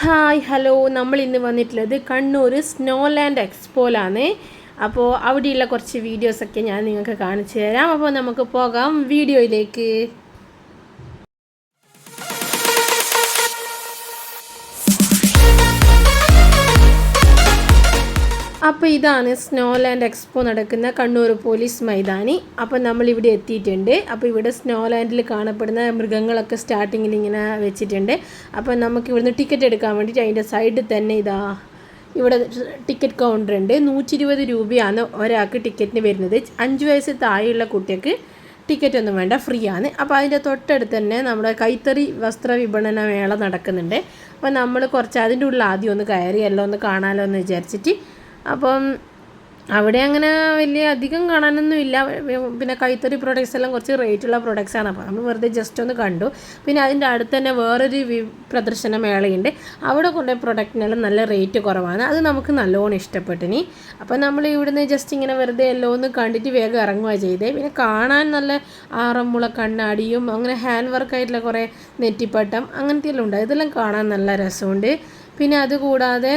Hi hello നമ്മൾ ഇന്ന് വന്നിട്ടുള്ളത് കണ്ണൂർ സ്നോ ലാൻഡ് എക്സ്പോയിലാണ് അപ്പോൾ അവിടെയുള്ള കുറച്ച് വീഡിയോസൊക്കെ ഞാൻ നിങ്ങൾക്ക് കാണിച്ചു തരാം. അപ്പോൾ നമുക്ക് പോകാം വീഡിയോയിലേക്ക്. അപ്പോൾ ഇതാണ് സ്നോ ലാൻഡ് എക്സ്പോ നടക്കുന്ന കണ്ണൂർ പോലീസ് മൈതാനി. അപ്പോൾ നമ്മൾ ഇവിടെ എത്തിയിട്ടുണ്ട്. അപ്പോൾ ഇവിടെ സ്നോ ലാൻഡിൽ കാണപ്പെടുന്ന മൃഗങ്ങളൊക്കെ സ്റ്റാർട്ടിങ്ങിൽ ഇങ്ങനെ വെച്ചിട്ടുണ്ട്. അപ്പോൾ നമുക്ക് ഇവിടുന്ന് ടിക്കറ്റ് എടുക്കാൻ വേണ്ടിയിട്ട് അതിന്റെ സൈഡിൽ തന്നെ ഇതാ ഇവിടെ ടിക്കറ്റ് കൗണ്ടർ ഉണ്ട്. നൂറ്റി ഇരുപത് രൂപയാണ് ഒരാൾക്ക് ടിക്കറ്റിന് വരുന്നത്. അഞ്ച് വയസ്സ് താഴെയുള്ള കുട്ടികൾക്ക് ടിക്കറ്റ് ഒന്നും വേണ്ട ഫ്രീ ആണ്. അപ്പോൾ അതിന്റെ തൊട്ടടുത്ത് തന്നെ നമ്മുടെ കൈത്തറി വസ്ത്ര വിപണന മേള നടക്കുന്നുണ്ട്. അപ്പോൾ നമ്മൾ കുറച്ച് അതിന്റെ ഉള്ളിൽ ആദ്യം ഒന്ന് കയറി എല്ലാം ഒന്ന് കാണാമല്ലോ എന്ന് വിചാരിച്ചിട്ട് അപ്പം അവിടെ അങ്ങനെ വലിയ അധികം കാണാനൊന്നും ഇല്ല. പിന്നെ കൈത്തറി പ്രൊഡക്ട്സ് എല്ലാം കുറച്ച് റേറ്റുള്ള പ്രൊഡക്ട്സ് ആണ്. അപ്പോൾ നമ്മൾ വെറുതെ ജസ്റ്റ് ഒന്ന് കണ്ടു. പിന്നെ അതിന്റെ അടുത്ത് തന്നെ വേറൊരു പ്രദർശന മേളയുണ്ട്. അവിടെ കൊണ്ടുപോയ പ്രൊഡക്റ്റിനെല്ലാം നല്ല റേറ്റ് കുറവാണ്. അത് നമുക്ക് നല്ലോണം ഇഷ്ടപ്പെട്ടിനി അപ്പോൾ നമ്മൾ ഇവിടുന്ന് ജസ്റ്റ് ഇങ്ങനെ വെറുതെ എല്ലാം ഒന്ന് കണ്ടിട്ട് വേഗം ഇറങ്ങുക ചെയ്തേ. പിന്നെ കാണാൻ നല്ല ആറന്മുള കണ്ണാടിയും അങ്ങനെ ഹാൻഡ് വർക്കായിട്ടുള്ള കുറേ നെറ്റിപ്പട്ടം അങ്ങനത്തെ എല്ലാം ഉണ്ട്. ഇതെല്ലാം കാണാൻ നല്ല രസമുണ്ട്. പിന്നെ അതുകൂടാതെ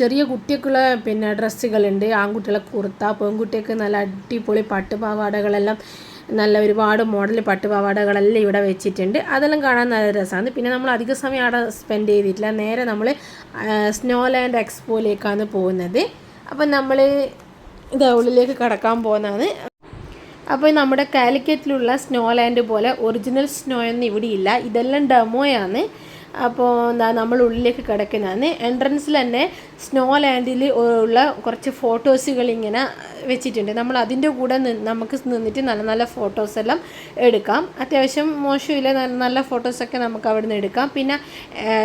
ചെറിയ കുട്ടിയൊക്കെയുള്ള പിന്നെ ഡ്രസ്സുകളുണ്ട്. ആൺകുട്ടികളെ കുർത്ത പെൺകുട്ടിയൊക്കെ നല്ല അടിപൊളി പട്ടുപാവാടകളെല്ലാം നല്ല ഒരുപാട് മോഡൽ പട്ടുപാവാടകളെല്ലാം ഇവിടെ വെച്ചിട്ടുണ്ട്. അതെല്ലാം കാണാൻ നല്ല രസമാണ്. പിന്നെ നമ്മൾ അധിക സമയം അവിടെ സ്പെൻഡ് ചെയ്തിട്ടില്ല. നേരെ നമ്മൾ സ്നോ ലാൻഡ് എക്സ്പോയിലേക്കാണ് പോകുന്നത്. അപ്പം നമ്മൾ ഇത് ഉള്ളിലേക്ക് കടക്കാൻ പോകുന്നതാണ്. അപ്പോൾ നമ്മുടെ കാലിക്കറ്റിലുള്ള സ്നോ ലാൻഡ് പോലെ ഒറിജിനൽ സ്നോയൊന്നും ഇവിടെ ഇല്ല. ഇതെല്ലാം ഡെമോയാണ് അപ്പോൾ എന്താ നമ്മൾ ഉള്ളിലേക്ക് കിടക്കുന്നതാണ് എൻട്രൻസിൽ തന്നെ സ്നോ ലാൻഡിൽ ഉള്ള കുറച്ച് ഫോട്ടോസുകൾ ഇങ്ങനെ വെച്ചിട്ടുണ്ട്. നമ്മൾ അതിന്റെ കൂടെ നമുക്ക് നിന്നിട്ട് നല്ല നല്ല ഫോട്ടോസ് എല്ലാം എടുക്കാം. അത്യാവശ്യം മോശമില്ല. നല്ല നല്ല ഫോട്ടോസൊക്കെ നമുക്ക് അവിടെ നിന്ന് എടുക്കാം. പിന്നെ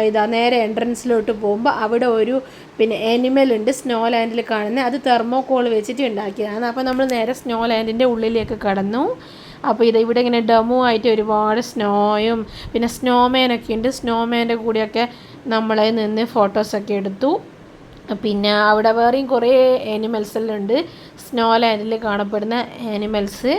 ഇതാ നേരെ എൻട്രൻസിലോട്ട് പോകുമ്പോൾ അവിടെ ഒരു പിന്നെ ആനിമൽ ഉണ്ട് സ്നോ ലാൻഡിൽ കാണുന്നത് അത് തെർമോകോൾ വെച്ചിട്ട് ഉണ്ടാക്കിയതാണ്. അപ്പോൾ നമ്മൾ നേരെ സ്നോ ലാൻഡിന്റെ ഉള്ളിലേക്ക് കടന്നു. അപ്പോൾ ഇത് ഇവിടെ ഇങ്ങനെ ഡെമോ ആയിട്ട് ഒരുപാട് സ്നോയും പിന്നെ സ്നോമാനൊക്കെ ഉണ്ട്. സ്നോമാന്റെ കൂടെയൊക്കെ നമ്മളെ നിന്ന് ഫോട്ടോസൊക്കെ എടുത്തു. പിന്നെ അവിടെ വേറെയും കുറേ ആനിമൽസ് എല്ലാം ഉണ്ട്. സ്നോ ലാൻഡിൽ കാണപ്പെടുന്ന ആനിമൽസ്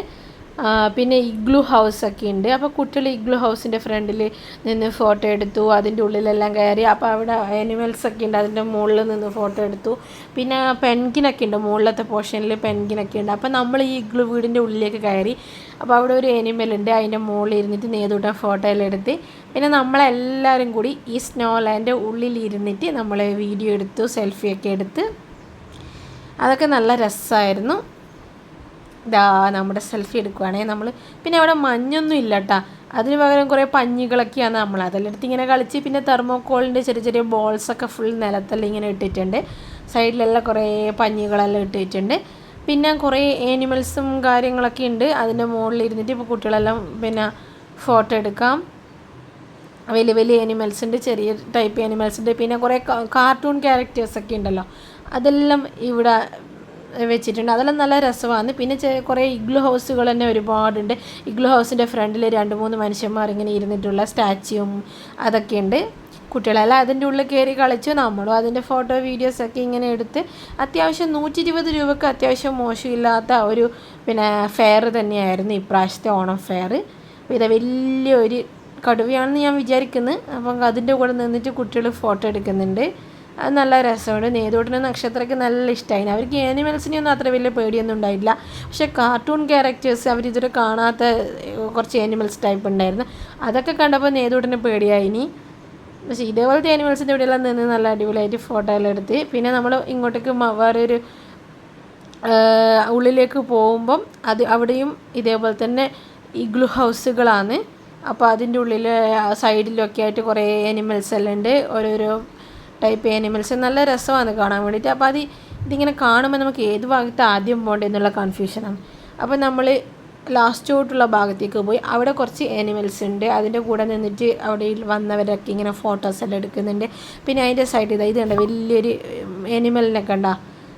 പിന്നെ ഇഗ്ലു ഒക്കെ ഉണ്ട്. അപ്പോൾ കുട്ടികൾ ഇഗ്ലു ഹൗസിന്റെ ഫ്രണ്ടിൽ നിന്ന് ഫോട്ടോ എടുത്തു. അതിന്റെ ഉള്ളിലെല്ലാം കയറി. അപ്പോൾ അവിടെ ആനിമൽസ് ഒക്കെ ഉണ്ട്. അതിന്റെ മുകളിൽ നിന്ന് ഫോട്ടോ എടുത്തു. പിന്നെ പെൻഗിനൊക്കെ ഉണ്ട്. മുകളിലത്തെ പോർഷനിൽ പെൻഗിനൊക്കെ ഉണ്ട്. അപ്പോൾ നമ്മൾ ഈ ഇഗ്ലു വീടിന്റെ ഉള്ളിലേക്ക് കയറി. അപ്പോൾ അവിടെ ഒരു ആനിമൽ ഉണ്ട്. അതിന്റെ മുകളിൽ ഇരുന്നിട്ട് നേതൂട്ടം ഫോട്ടോ എല്ലാം എടുത്ത്. പിന്നെ നമ്മളെല്ലാവരും കൂടി ഈ സ്നോ ലാൻഡ് ഉള്ളിലിരുന്നിട്ട് നമ്മൾ വീഡിയോ എടുത്തു സെൽഫിയൊക്കെ എടുത്ത്. അതൊക്കെ നല്ല രസമായിരുന്നു. ഇതാ നമ്മുടെ സെൽഫി എടുക്കുവാണെങ്കിൽ നമ്മൾ പിന്നെ അവിടെ മഞ്ഞൊന്നും ഇല്ല കേട്ടോ അതിന് പകരം കുറേ പഞ്ഞികളൊക്കെയാണ് നമ്മൾ. അതെല്ലാം എടുത്ത് ഇങ്ങനെ കളിച്ച് പിന്നെ തെർമോക്കോളിന്റെ ചെറിയ ചെറിയ ബോൾസൊക്കെ ഫുൾ നിലത്തെല്ലാം ഇങ്ങനെ ഇട്ടിട്ടുണ്ട്. സൈഡിലെല്ലാം കുറേ പഞ്ഞികളെല്ലാം ഇട്ടിട്ടുണ്ട്. പിന്നെ കുറേ ആനിമൽസും കാര്യങ്ങളൊക്കെ ഉണ്ട്. അതിന്റെ മുകളിൽ ഇരുന്നിട്ട് ഇപ്പോൾ കുട്ടികളെല്ലാം പിന്നെ ഫോട്ടോ എടുക്കാം. വലിയ വലിയ ആനിമൽസ് ഉണ്ട് ചെറിയ ടൈപ്പ് ആനിമൽസ് ഉണ്ട്. പിന്നെ കുറേ കാർട്ടൂൺ ക്യാരക്ടേഴ്സൊക്കെ ഉണ്ടല്ലോ. അതെല്ലാം ഇവിടെ വെച്ചിട്ടുണ്ട്. അതെല്ലാം നല്ല രസമാണ്. പിന്നെ കുറേ ഇഗ്ലു ഹൗസുകൾ തന്നെ ഒരുപാടുണ്ട്. ഇഗ്ലു ഹൗസിന്റെ ഫ്രണ്ടിൽ രണ്ട് മൂന്ന് മനുഷ്യന്മാർ ഇങ്ങനെ ഇരുന്നിട്ടുള്ള സ്റ്റാച്യൂവും അതൊക്കെയുണ്ട് കുട്ടികളെല്ലാം അതിന്റെ ഉള്ളിൽ കയറി കളിച്ചു. നമ്മളും അതിന്റെ ഫോട്ടോ വീഡിയോസൊക്കെ ഇങ്ങനെ എടുത്ത് അത്യാവശ്യം നൂറ്റി ഇരുപത് രൂപക്ക് അത്യാവശ്യം മോശമില്ലാത്ത ഒരു പിന്നെ ഫെയർ തന്നെയായിരുന്നു ഇപ്രാവശ്യത്തെ ഓണം ഫെയർ ഇത് വലിയൊരു കടുവയാണെന്ന് ഞാൻ വിചാരിക്കുന്നു. അപ്പം അതിന്റെ കൂടെ നിന്നിട്ട് കുട്ടികൾ ഫോട്ടോ എടുക്കുന്നുണ്ട്. അത് നല്ല രസമുണ്ട് നേതോട്ടിന് നക്ഷത്രയ്ക്ക് നല്ല ഇഷ്ടമായി അവർക്ക് ആനിമൽസിനെയൊന്നും അത്ര വലിയ പേടിയൊന്നും ഉണ്ടായിട്ടില്ല. പക്ഷേ കാർട്ടൂൺ ക്യാരക്ടേഴ്സ് അവർ ഇതുവരെ കാണാത്ത കുറച്ച് ആനിമൽസ് ടൈപ്പ് ഉണ്ടായിരുന്നു. അതൊക്കെ കണ്ടപ്പോൾ നേതോട്ടിന് പേടിയായി ഇനി പക്ഷേ ഇതേപോലത്തെ ആനിമൽസിന്റെ ഇവിടെയെല്ലാം നിന്ന് നല്ല അടിപൊളിയായിട്ട് ഫോട്ടോ എല്ലാം എടുത്ത്. പിന്നെ നമ്മൾ ഇങ്ങോട്ടേക്ക് വേറൊരു ഉള്ളിലേക്ക് പോകുമ്പം അത് അവിടെയും ഇതേപോലെ തന്നെ ഇഗ്ലു ഹൗസുകളാണ് അപ്പോൾ അതിന്റെ ഉള്ളിൽ സൈഡിലൊക്കെ ആയിട്ട് കുറേ ആനിമൽസ് എല്ലാം ഉണ്ട്. ഓരോരോ ടൈപ്പ് ആനിമൽസ് നല്ല രസമാണ് കാണാൻ വേണ്ടിയിട്ട്. അപ്പോൾ അത് ഇതിങ്ങനെ കാണുമ്പോൾ നമുക്ക് ഏത് ഭാഗത്ത് ആദ്യം പോകേണ്ടതെന്നുള്ള കൺഫ്യൂഷനാണ് അപ്പോൾ നമ്മൾ ലാസ്റ്റോട്ടുള്ള ഭാഗത്തേക്ക് പോയി. അവിടെ കുറച്ച് ആനിമൽസ് ഉണ്ട്. അതിന്റെ കൂടെ നിന്നിട്ട് അവിടെ വന്നവരൊക്കെ ഇങ്ങനെ ഫോട്ടോസ് എല്ലാം എടുക്കുന്നുണ്ട്. പിന്നെ അതിന്റെ സൈഡിൽ ഇതാ ഇത് കണ്ട? വലിയൊരു ആനിമലിനെ കണ്ട.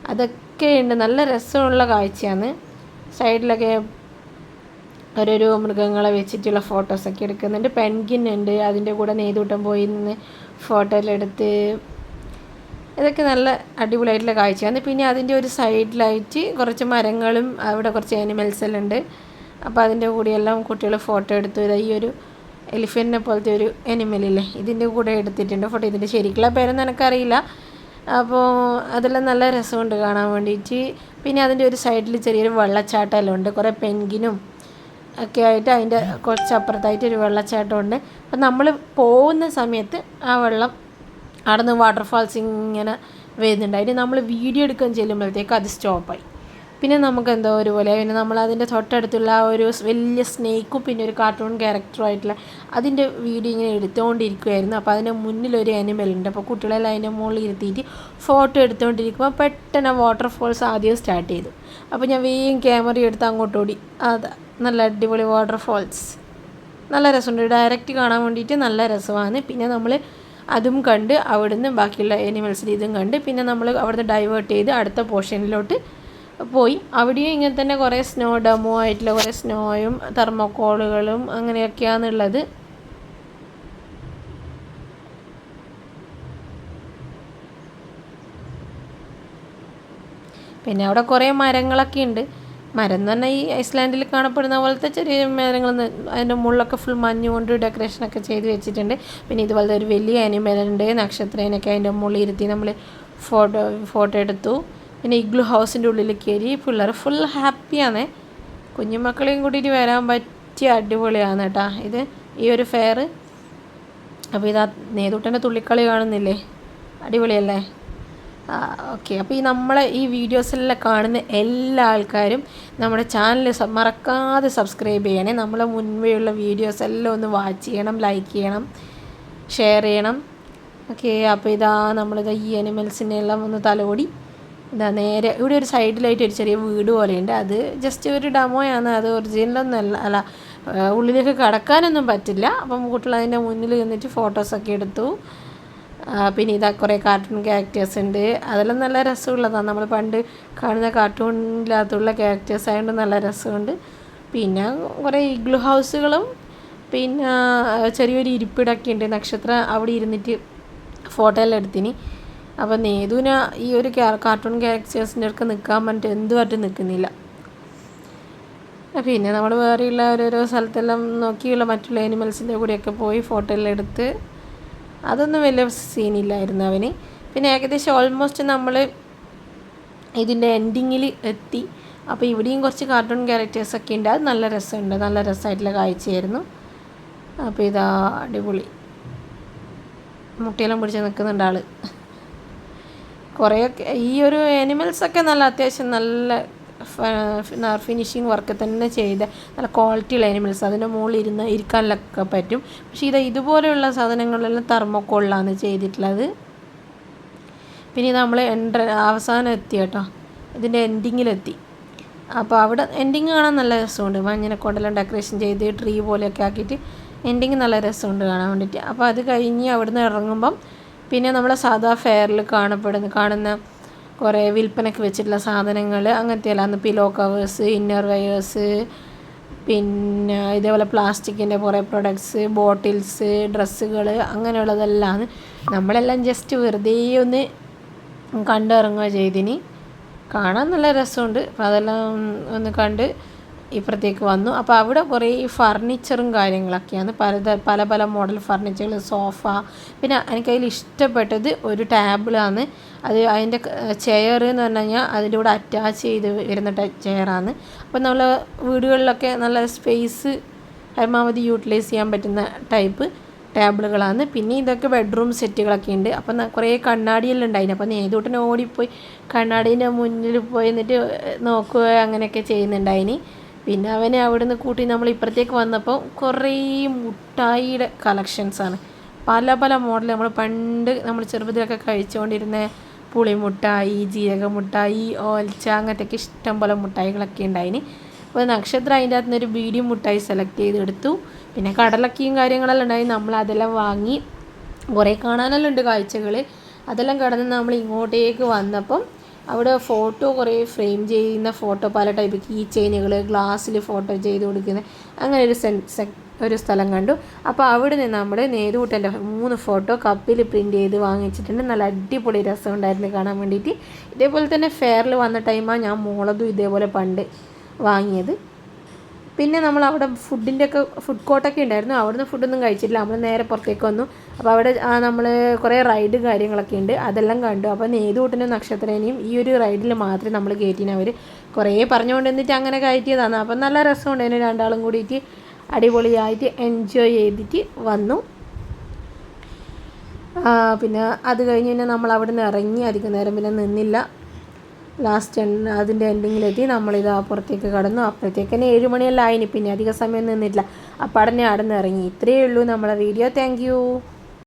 അതൊക്കെ ഉണ്ട്. നല്ല രസമുള്ള കാഴ്ചയാണ്. സൈഡിലൊക്കെ ഓരോരോ മൃഗങ്ങളെ വെച്ചിട്ടുള്ള ഫോട്ടോസൊക്കെ എടുക്കുന്നുണ്ട്. പെൻഗിൻ ഉണ്ട്. അതിന്റെ കൂടെ നെയ്തൂട്ടം പോയി നിന്ന് ഫോട്ടോ എല്ലാം എടുത്ത് ഇതൊക്കെ നല്ല അടിപൊളിയായിട്ടുള്ള കാഴ്ചയാണ്. പിന്നെ അതിന്റെ ഒരു സൈഡിലായിട്ട് കുറച്ച് മരങ്ങളും അവിടെ കുറച്ച് ആനിമൽസ് എല്ലാം ഉണ്ട്. അപ്പോൾ അതിന്റെ കൂടെയെല്ലാം കുട്ടികൾ ഫോട്ടോ എടുത്തു. ഇതാ ഈ ഒരു എലിഫന്റിനെ പോലത്തെ ഒരു അനിമലില്ലേ ഇതിന്റെ കൂടെ എടുത്തിട്ടുണ്ട് ഫോട്ടോ. ഇതിന്റെ ശരിക്കുള്ള പേരൊന്നും എനിക്കറിയില്ല. അപ്പോൾ അതെല്ലാം നല്ല രസമുണ്ട് കാണാൻ വേണ്ടിയിട്ട്. പിന്നെ അതിന്റെ ഒരു സൈഡിൽ ചെറിയൊരു വെള്ളച്ചാട്ടമെല്ലാം ഉണ്ട്. കുറേ പെൻഗിനും ഒക്കെ ആയിട്ട് അതിന്റെ കുറച്ചപ്പുറത്തായിട്ട് ഒരു വെള്ളച്ചാട്ടമുണ്ട്. അപ്പം നമ്മൾ പോകുന്ന സമയത്ത് ആ വെള്ളം അവിടെ നിന്ന് വാട്ടർഫാൾസ് ഇങ്ങനെ വരുന്നുണ്ട്. അതിന് നമ്മൾ വീഡിയോ എടുക്കാൻ ചെല്ലുമ്പോഴത്തേക്ക് അത് സ്റ്റോപ്പായി പിന്നെ നമുക്ക് എന്തോ ഒരുപോലെ പിന്നെ നമ്മൾ അതിന്റെ തൊട്ടടുത്തുള്ള ആ ഒരു വലിയ സ്നേക്കും പിന്നെ ഒരു കാർട്ടൂൺ ക്യാരക്ടറും ആയിട്ടുള്ള അതിന്റെ വീഡിയോ ഇങ്ങനെ എടുത്തുകൊണ്ടിരിക്കുമായിരുന്നു അപ്പോൾ അതിന്റെ മുന്നിലൊരു അനിമൽ ഉണ്ട്. അപ്പോൾ കുട്ടികളെല്ലാം അതിന്റെ മുകളിൽ ഇരുത്തിയിട്ട് ഫോട്ടോ എടുത്തുകൊണ്ടിരിക്കുമ്പോൾ പെട്ടെന്ന് വാട്ടർഫോൾസ് ആദ്യം സ്റ്റാർട്ട് ചെയ്തു. അപ്പോൾ ഞാൻ വേഗം ക്യാമറ എടുത്ത് അങ്ങോട്ടോടി. അതാ. നല്ല അടിപൊളി വാട്ടർഫോൾസ് നല്ല രസമുണ്ട്. ഡയറക്റ്റ് കാണാൻ വേണ്ടിയിട്ട് നല്ല രസമാണ്. പിന്നെ നമ്മൾ അതും കണ്ട് അവിടുന്ന് ബാക്കിയുള്ള എനിമൽസിന്റെ ഇതും കണ്ട് പിന്നെ നമ്മൾ അവിടുന്ന് ഡൈവേർട്ട് ചെയ്ത് അടുത്ത പോർഷനിലോട്ട് പോയി. അവിടെയും ഇങ്ങനെ തന്നെ കുറേ സ്നോ ഡമോ ആയിട്ടുള്ള കുറേ സ്നോയും തെർമോക്കോളുകളും അങ്ങനെയൊക്കെയാണുള്ളത്. പിന്നെ അവിടെ കുറേ മരങ്ങളൊക്കെ ഉണ്ട് മരം എന്ന് പറഞ്ഞാൽ ഈ ഐസ്ലാൻഡിൽ കാണപ്പെടുന്ന പോലത്തെ ചെറിയ മരങ്ങൾ അതിന്റെ മുകളിലൊക്കെ ഫുൾ മഞ്ഞ് കൊണ്ട് ഡെക്കറേഷനൊക്കെ ചെയ്ത് വെച്ചിട്ടുണ്ട്. പിന്നെ ഇതുപോലത്തെ ഒരു വലിയ അനിമലുണ്ട് നക്ഷത്രേനൊക്കെ അതിന്റെ മുകളിൽ ഇരുത്തി നമ്മൾ ഫോട്ടോ ഫോട്ടോ എടുത്തു. പിന്നെ ഇഗ്ലു ഹൗസിന്റെ ഉള്ളിൽ കയറി പിള്ളേർ ഫുൾ ഹാപ്പിയാണ് കുഞ്ഞുമക്കളെയും കൂട്ടിയിട്ട് വരാൻ പറ്റിയ അടിപൊളിയാണ് കേട്ടോ ഇത് ഈ ഒരു ഫെയർ അപ്പോൾ ഇതാ നേതൂട്ടന്റെ തുള്ളിക്കളി കാണുന്നില്ലേ? അടിപൊളിയല്ലേ? ഓക്കെ. അപ്പോൾ ഈ നമ്മളെ ഈ വീഡിയോസിലെല്ലാം കാണുന്ന എല്ലാ ആൾക്കാരും നമ്മുടെ ചാനൽ മറക്കാതെ സബ്സ്ക്രൈബ് ചെയ്യണേ. നമ്മളെ മുൻപേയുള്ള വീഡിയോസ് എല്ലാം ഒന്ന് വാച്ച് ചെയ്യണം ലൈക്ക് ചെയ്യണം ഷെയർ ചെയ്യണം. ഓക്കെ അപ്പോൾ ഇതാ നമ്മളിത് ഈ അനിമൽസിനെ എല്ലാം ഒന്ന് തലോടി. ഇതാ നേരെ ഇവിടെ ഒരു സൈഡിലായിട്ട് ഒരു ചെറിയ വീട് പോലെയുണ്ട്. അത് ജസ്റ്റ് ഒരു ഡമോയാണ്. അത് ഒറിജിനലൊന്നും അല്ല അല്ല ഉള്ളിലേക്ക് കടക്കാനൊന്നും പറ്റില്ല. അപ്പം കുട്ടികൾ അതിന്റെ മുന്നിൽ നിന്നിട്ട് ഫോട്ടോസൊക്കെ എടുത്തു. പിന്നെ ഇതാ കുറേ കാർട്ടൂൺ ക്യാരക്ടേഴ്സ് ഉണ്ട്. അതെല്ലാം നല്ല രസമുള്ളതാണ് നമ്മൾ പണ്ട് കാണുന്ന കാർട്ടൂണിനകത്തുള്ള ക്യാരക്ടേഴ്സ് ആയതുകൊണ്ട് നല്ല രസമുണ്ട്. പിന്നെ കുറേ ഇഗ്ലു ഹൗസുകളും പിന്നെ ചെറിയൊരു ഇരിപ്പിടൊക്കെ ഉണ്ട്. നക്ഷത്രം അവിടെ ഇരുന്നിട്ട് ഫോട്ടോ എല്ലാം എടുത്തിന്. അപ്പോൾ നേതുവിന് ഈ ഒരു കാർട്ടൂൺ ക്യാരക്ടേഴ്സിന്റെ അടുക്ക് നിൽക്കാൻ പറ്റും എന്തുമായിട്ടും നിൽക്കുന്നില്ല പിന്നെ നമ്മൾ വേറെയുള്ള ഓരോരോ സ്ഥലത്തെല്ലാം നോക്കിയുള്ള മറ്റുള്ള ആനിമൽസിന്റെ കൂടെയൊക്കെ പോയി ഫോട്ടോ എല്ലാം എടുത്ത് അതൊന്നും വലിയ സീനില്ലായിരുന്നു അവന്. പിന്നെ ഏകദേശം ഓൾമോസ്റ്റ് നമ്മൾ ഇതിന്റെ എൻഡിങ്ങിൽ എത്തി. അപ്പോൾ ഇവിടെയും കുറച്ച് കാർട്ടൂൺ ക്യാരക്ടേഴ്സൊക്കെ ഉണ്ട്. അത് നല്ല രസമുണ്ട്. നല്ല രസമായിട്ടുള്ള കാഴ്ചയായിരുന്നു. അപ്പോൾ ഇതാ അടിപൊളി. മുട്ടിയെല്ലാം പിടിച്ച് നിൽക്കുന്നുണ്ട് ആൾ കുറേയൊക്കെ ഈ ഒരു ആനിമൽസൊക്കെ നല്ല അത്യാവശ്യം നല്ല ഫിനിഷിങ് വർക്ക് തന്നെ ചെയ്ത നല്ല ക്വാളിറ്റിയുള്ള ആനിമൽസ് അതിന്റെ മുകളിൽ ഇരുന്ന് ഇരിക്കാനൊക്കെ പറ്റും. പക്ഷേ ഇത് ഇതുപോലെയുള്ള സാധനങ്ങളെല്ലാം തെർമോക്കോളിലാണ് ചെയ്തിട്ടുള്ളത്. പിന്നെ നമ്മൾ എൻട്ര അവസാനം എത്തി കേട്ടോ. ഇതിന്റെ എൻഡിങ്ങിലെത്തി അപ്പോൾ അവിടെ എൻഡിങ് കാണാൻ നല്ല രസമുണ്ട്. മഞ്ഞനെക്കൊണ്ടെല്ലാം ഡെക്കറേഷൻ ചെയ്ത് ട്രീ പോലെയൊക്കെ ആക്കിയിട്ട് എൻഡിങ് നല്ല രസമുണ്ട് കാണാൻ വേണ്ടിയിട്ട്. അപ്പോൾ അത് കഴിഞ്ഞ് അവിടുന്ന് ഇറങ്ങുമ്പം പിന്നെ നമ്മളെ സാധാ ഫെയറിൽ കാണപ്പെടുന്ന കാണുന്ന കുറേ വിൽപ്പനയ്ക്ക് വെച്ചിട്ടുള്ള സാധനങ്ങൾ അങ്ങനത്തെ എല്ലാം പിലോ കവേഴ്സ് ഇന്നർ വയേഴ്സ് പിന്നെ ഇതേപോലെ പ്ലാസ്റ്റിക്കിന്റെ കുറേ പ്രൊഡക്ട്സ് ബോട്ടിൽസ് ഡ്രസ്സുകൾ അങ്ങനെയുള്ളതെല്ലാം നമ്മളെല്ലാം ജസ്റ്റ് വെറുതെ ഒന്ന് കണ്ടിറങ്ങുക ചെയ്തിനി. കാണാൻ നല്ല രസമുണ്ട്. അപ്പോൾ അതെല്ലാം ഒന്ന് കണ്ട് ഇപ്പുറത്തേക്ക് വന്നു. അപ്പോൾ അവിടെ കുറേ ഫർണിച്ചറും കാര്യങ്ങളൊക്കെയാണ്. പല പല പല മോഡൽ ഫർണിച്ചറുകൾ സോഫ. പിന്നെ എനിക്കതിൽ ഇഷ്ടപ്പെട്ടത് ഒരു ടേബിളാണ്. അത് അതിന്റെ ചെയർ എന്ന് പറഞ്ഞു കഴിഞ്ഞാൽ അതിന്റെ കൂടെ അറ്റാച്ച് ചെയ്ത് വരുന്ന ചെയറാണ്. അപ്പോൾ നമ്മൾ വീടുകളിലൊക്കെ നല്ല സ്പേസ് പരമാവധി യൂട്ടിലൈസ് ചെയ്യാൻ പറ്റുന്ന ടൈപ്പ് ടേബിളുകളാണ്. പിന്നെ ഇതൊക്കെ ബെഡ്റൂം സെറ്റുകളൊക്കെ ഉണ്ട്. അപ്പം കുറേ കണ്ണാടിയെല്ലാം ഉണ്ടായിന് അപ്പം നേതൂട്ടിന് ഓടിപ്പോയി കണ്ണാടീന്റെ മുന്നിൽ പോയി എന്നിട്ട് നോക്കുക അങ്ങനെയൊക്കെ ചെയ്യുന്നുണ്ടായിന്. പിന്നെ അവനെ അവിടുന്ന് കൂട്ടി നമ്മൾ ഇപ്പുറത്തേക്ക് വന്നപ്പോൾ കുറേ മുട്ടായിയുടെ കളക്ഷൻസാണ് പല പല മോഡൽ നമ്മൾ പണ്ട് നമ്മൾ ചെറുപ്പത്തിലൊക്കെ കഴിച്ചുകൊണ്ടിരുന്ന പുളിമുട്ടായി ജീരകമുട്ടായി ഓൽച്ച അങ്ങനത്തെയൊക്കെ ഇഷ്ടം പോലെ മുട്ടായികളൊക്കെ ഉണ്ടായിന്. അപ്പോൾ നക്ഷത്രം അതിന്റെ അകത്ത് നിന്നൊരു ബീഡി മുട്ടായി സെലക്ട് ചെയ്ത് എടുത്തു പിന്നെ കടലക്കയും കാര്യങ്ങളെല്ലാം ഉണ്ടായി. നമ്മൾ അതെല്ലാം വാങ്ങി. കുറേ കാണാനെല്ലാം ഉണ്ട് കാഴ്ചകൾ. അതെല്ലാം കടന്ന് നമ്മൾ ഇങ്ങോട്ടേക്ക് വന്നപ്പം അവിടെ ഫോട്ടോ കുറേ ഫ്രെയിം ചെയ്യുന്ന ഫോട്ടോ പല ടൈപ്പ് കീ ചെയിനുകൾ ഗ്ലാസ്സിൽ ഫോട്ടോ ചെയ്ത് കൊടുക്കുന്ന അങ്ങനെ ഒരു സെൻ ഒരു സ്ഥലം കണ്ടു. അപ്പോൾ അവിടെ നിന്ന് നമ്മൾ നേരുകൂട്ടന്റെ മൂന്ന് ഫോട്ടോ കപ്പിൽ പ്രിന്റ് ചെയ്ത് വാങ്ങിച്ചിട്ടുണ്ട്. നല്ല അടിപൊളി രസം ഉണ്ടായിരുന്നു കാണാൻ വേണ്ടിയിട്ട്. ഇതേപോലെ തന്നെ ഫെയറിൽ വന്ന ടൈമാണ് ഞാൻ മോളതും ഇതേപോലെ പണ്ട് വാങ്ങിയത്. പിന്നെ നമ്മൾ അവിടെ ഫുഡിന്റെ ഒക്കെ ഫുഡ് കോർട്ടൊക്കെ ഉണ്ടായിരുന്നു. അവിടുന്ന് ഫുഡൊന്നും കഴിച്ചിട്ടില്ല. നമ്മൾ നേരെ പുറത്തേക്ക് വന്നു. അപ്പോൾ അവിടെ നമ്മൾ കുറേ റൈഡ് കാര്യങ്ങളൊക്കെ ഉണ്ട്. അതെല്ലാം കണ്ടു. അപ്പോൾ നേതുകൂട്ടിനും നക്ഷത്രേനെയും ഈ ഒരു റൈഡിൽ മാത്രമേ നമ്മൾ കയറ്റിന് അവർ കുറേ പറഞ്ഞുകൊണ്ട് എന്നിട്ട് അങ്ങനെ കയറ്റിയതാണ്. അപ്പം നല്ല രസമുണ്ട്. അതിന് രണ്ടാളും കൂടിയിട്ട് അടിപൊളിയായിട്ട് എൻജോയ് ചെയ്തിട്ട് വന്നു. പിന്നെ അത് കഴിഞ്ഞ് പിന്നെ നമ്മൾ അവിടെ നിന്ന് ഇറങ്ങി അധികം നേരം പിന്നെ നിന്നില്ല. ലാസ്റ്റ് അതിന്റെ എൻഡിങ്ങിലെത്തി നമ്മളിത് അപ്പുറത്തേക്ക് കടന്നു. അപ്പോഴത്തേക്ക് തന്നെ ഏഴ് മണിയെല്ലാം ആയിന്. പിന്നെ അധിക സമയം നിന്നിട്ടില്ല. അപ്പം നിന്ന് ഇറങ്ങി. ഇത്രയേ ഉള്ളൂ നമ്മളെ വീഡിയോ താങ്ക്